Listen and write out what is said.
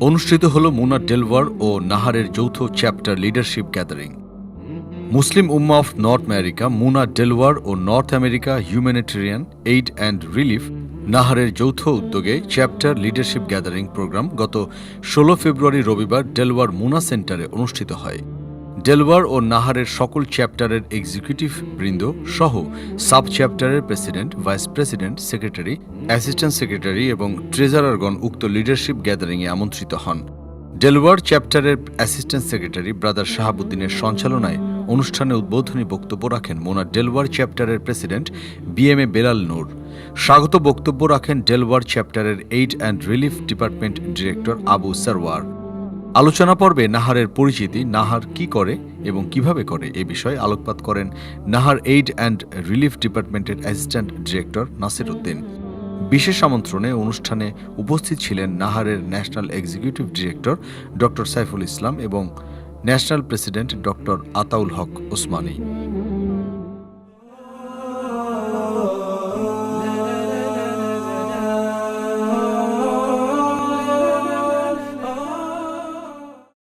অনুষ্ঠিত হল মুনা ডেলওয়ার ও নাহারের যৌথ chapter leadership gathering. Muslim Ummah of North America MUNA Delaware O North America humanitarian aid and relief নাহারের যৌথ উদ্যোগে chapter leadership gathering programme গত ষোলো ফেব্রুয়ারি রবিবার ডেলওয়ার মুনা সেন্টারে অনুষ্ঠিত হয়। ডেলওয়ার ও নাহারের সকল চ্যাপ্টারের এক্সিকিউটিভ বৃন্দ সহ সাব চ্যাপ্টারের president vice president secretary assistant secretary এবং ট্রেজারারগণ উক্ত লিডারশিপ গ্যাদারিংয়ে আমন্ত্রিত হন। ডেলওয়ার চ্যাপ্টারের অ্যাসিস্ট্যান্ট সেক্রেটারি ব্রাদার শাহাবুদ্দিনের সঞ্চালনায় অনুষ্ঠানে উদ্বোধনী বক্তব্য রাখেন মোনা ডেলওয়ার চ্যাপ্টারের প্রেসিডেন্ট বিএমএ বেলাল নূর। স্বাগত বক্তব্য রাখেন ডেলওয়ার চ্যাপ্টারের aid and relief department director Abu Sarwar. আলোচনা পর্বে নাহারের পরিচিতি, নাহার কি করে এবং কীভাবে করে এ বিষয়ে আলোকপাত করেন নাহার এইড অ্যান্ড রিলিফ ডিপার্টমেন্টের অ্যাসিস্ট্যান্ট ডিরেক্টর নাসির উদ্দিন। বিশেষ আমন্ত্রণে অনুষ্ঠানে উপস্থিত ছিলেন নাহারের national executive director doctor Saiful Islam এবং national president doctor Ataul Haq Osmani.